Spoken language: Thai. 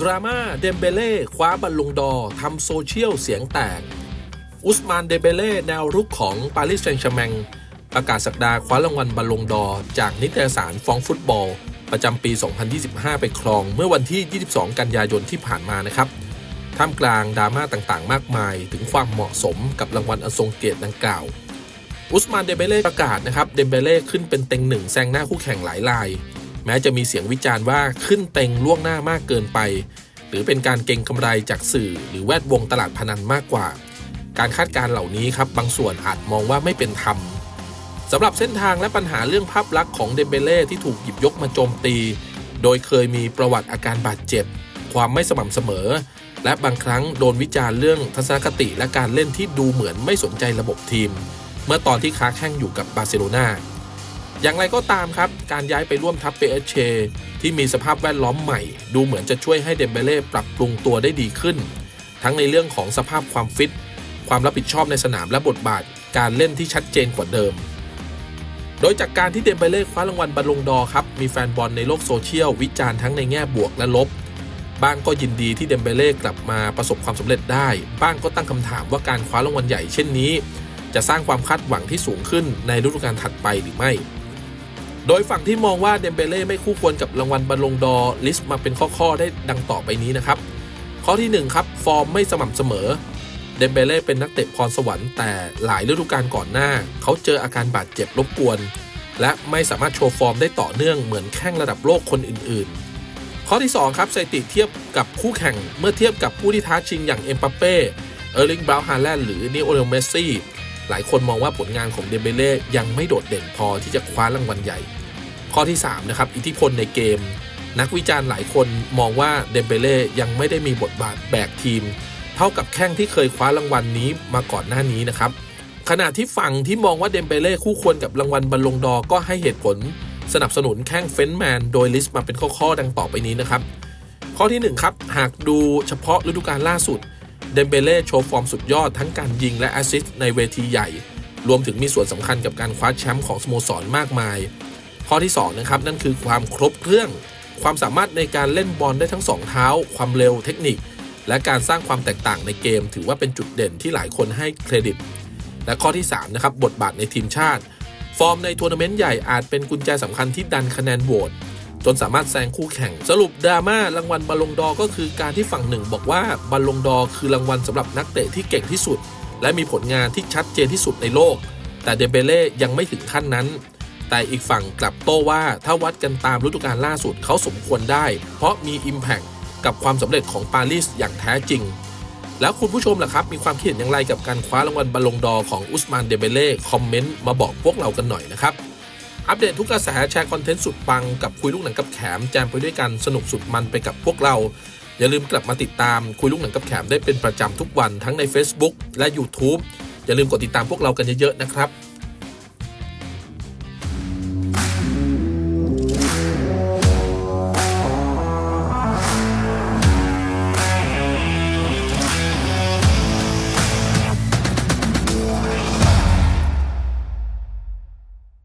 ดราม่าเดมเบเล่คว้าบัลลงดอทำโซเชียลเสียงแตก อุสมานเดมเบเล่แนวรุกของปารีสแซงต์แชร์แมงประกาศสักดาคว้ารางวัลบัลลงดอจากนิตยสารฟองฟุตบอล ประจำปี 2025 ไปครองเมื่อวันที่ 22 กันยายนที่ผ่านมานะครับ ท่ามกลางดราม่าต่างๆ มากมาย ถึงความเหมาะสมกับรางวัลอันทรงเกียรติดังกล่าว อุสมานเดมเบเล่ประกาศนะครับ เดมเบเล่ขึ้นเป็นเต็งหนึ่งแซงหน้าคู่แข่งหลายราย แม้จะมีเสียงวิจารณ์ว่าขึ้นเต็งล่วงหน้ามากเกินไป หรือเป็นการเก็งกำไรจากสื่อ หรือแวดวงตลาดพนันมากกว่า การคาดการณ์เหล่านี้ครับบางส่วนอาจมองว่าไม่เป็นธรรมสำหรับเส้นทางและปัญหาเรื่องภาพลักษณ์ของเดมเบเล่ที่ถูกหยิบยกมาโจมตี โดยเคยมีประวัติอาการบาดเจ็บ ความไม่สม่ำเสมอ และบางครั้งโดนวิจารณ์เรื่องทัศนคติและการเล่นที่ดูเหมือนไม่สนใจระบบทีม เมื่อตอนที่ค้าแข่งอยู่กับบาร์เซโลนา อย่างไรก็ตามครับ การย้ายไปร่วมทัพเปเชที่มีสภาพแวดล้อมใหม่ ดูเหมือนจะช่วยให้เดมเบเล่ปรับปรุงตัวได้ดีขึ้น ทั้งในเรื่องของสภาพความฟิต ความรับผิดชอบในสนามและบทบาท การเล่นที่ชัดเจนกว่าเดิม โดยจากการที่เดมเบเล่คว้ารางวัลบอลลงดอครับ มีแฟนบอลในโลกโซเชียลวิจารณ์ทั้งในแง่บวกและลบ บ้างก็ยินดีที่เดมเบเล่กลับมาประสบความสำเร็จได้ บ้างก็ตั้งคำถามว่าการคว้ารางวัลใหญ่เช่นนี้ จะสร้างความคาดหวังที่สูงขึ้นในฤดูกาลถัดไปหรือไม่ โดยฝั่งที่มองว่าเดมเบเล่ไม่คู่ควรกับรางวัลบอลลงดอร์ลิสต์มาเป็นข้อๆได้ดังต่อไปนี้นะครับ ข้อที่ 1 ครับ ฟอร์มไม่สม่ำเสมอ เดมเบเล่เป็นนักเตะพรสวรรค์แต่หลายฤดูกาลก่อนหน้า เขาเจออาการบาดเจ็บรบกวน และไม่สามารถโชว์ฟอร์มได้ต่อเนื่องเหมือนแข้งระดับโลกคนอื่นๆ ข้อที่ 2 ครับสถิติเทียบกับคู่แข่งเมื่อเทียบกับผู้ที่ท้าชิงอย่างเอ็มบัปเป้เออร์ลิงบราวฮาแลนด์หรือนิโอเลเมสซี่หลายคนมองว่าผลงานของเดมเบเล่ยังไม่โดดเด่นพอที่จะคว้ารางวัลใหญ่ ข้อที่3นะครับอิทธิพลในเกม นักวิจารณ์หลายคนมองว่าเดมเบเล่ยังไม่ได้มีบทบาทแบกทีม เท่ากับแข้งที่เคยคว้ารางวัลนี้มาก่อนหน้านี้นะครับขณะที่ฝั่งที่มองว่าเดมเบเล่คู่ควรกับรางวัลบอลลงดอก็ให้เหตุผลสนับสนุนแข้งเฟนแมนโดยลิสต์มาเป็นข้อๆดังต่อไปนี้นะครับ ข้อที่ 1 ครับ หากดูเฉพาะฤดูกาลล่าสุดเดมเบเล่โชว์ฟอร์มสุดยอดทั้งการยิงและแอสซิสต์ในเวทีใหญ่ รวมถึงมีส่วนสำคัญกับการคว้าแชมป์ของสโมสรมากมาย ข้อที่2นะครับนั่นคือความครบเครื่อง ความสามารถในการเล่นบอลได้ทั้งสองเท้า ความเร็วเทคนิค และการสร้างความแตกต่างในเกม ถือว่าเป็นจุดเด่นที่หลายคนให้เครดิต และข้อที่3นะครับบทบาทในทีมชาติ ฟอร์มในทัวร์นาเมนต์ใหญ่อาจเป็นกุญแจสำคัญที่ดันคะแนนโหวตจนสามารถแซงคู่แข่ง สรุปดราม่ารางวัลบอลลงดอร์ก็คือการที่ฝั่งหนึ่งบอกว่าบอลลงดอร์คือรางวัลสำหรับนักเตะที่เก่งที่สุด และมีผลงานที่ชัดเจนที่สุดในโลก แต่เดเบเล่ยังไม่ถึงขั้นนั้น แต่อีกฝั่งกลับโต้ว่าถ้าวัดกันตามฤดูกาลล่าสุดเขาสมควรได้ เพราะมี Impact กับความสำเร็จของปารีสอย่างแท้จริง แล้วคุณผู้ชมล่ะครับ มีความคิดเห็นอย่างไรกับการคว้ารางวัลบอลลงดอร์ของอุสมานเดเบเล่คอมเมนต์มาบอกพวกเรากันหน่อยนะครับอัปเดตทุกกระแสแชร์คอนเทนต์สุดปังกับคุยลูกหนังกับแขมแจมไปด้วยกันสนุกสุดมันไปกับพวกเรา อย่าลืมกลับมาติดตามคุยลูกหนังกับแขมได้เป็นประจำทุกวันทั้งใน Facebook และ YouTube อย่าลืมกดติดตามพวกเรากันเยอะๆนะครับ